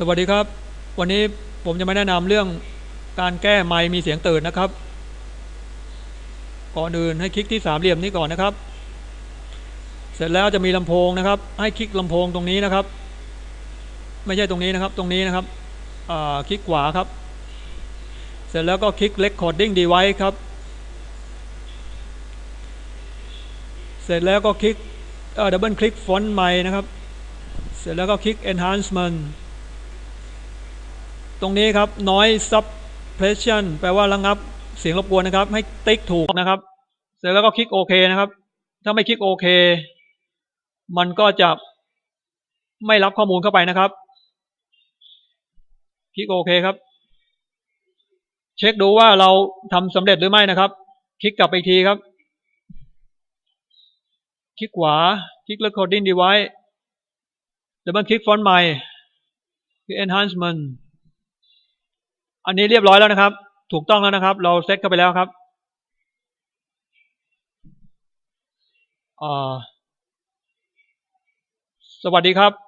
สวัสดีครับ วันนี้ผมจะมาแนะนำเรื่องการแก้ไมมีเสียงตื่นนะครับ ก่อนอื่นให้คลิกที่สามเหลี่ยมนี้ก่อนนะครับ เสร็จแล้วจะมีลำโพงนะครับ ให้คลิกลำโพงตรงนี้นะครับ ไม่ใช่ตรงนี้นะครับ ตรงนี้นะครับคลิกขวาครับ เสร็จแล้วก็คลิก recording device ครับ เสร็จแล้วก็คลิกดับเบิลคลิกฟอนต์ไมนะครับ เสร็จแล้วก็คลิก enhancement ตรงนี้ครับ noise suppression แปลว่าระงับเสียงรบกวนนะครับ ให้ติ๊กถูกนะครับ เสร็จแล้วก็คลิกโอเคนะครับ ถ้าไม่คลิกโอเค มันก็จะไม่รับข้อมูลเข้าไปนะครับ คลิกโอเคครับ เช็คดูว่าเราทำสำเร็จหรือไม่นะครับ คลิกกลับไปทีครับ คลิกขวา คลิก recording device ดับเบิลคลิกฟอนต์ใหม่คือ enhancement อันนี้เรียบร้อยแล้วนะครับ ถูกต้องแล้วนะครับ เราเซตเข้าไปแล้วครับสวัสดีครับ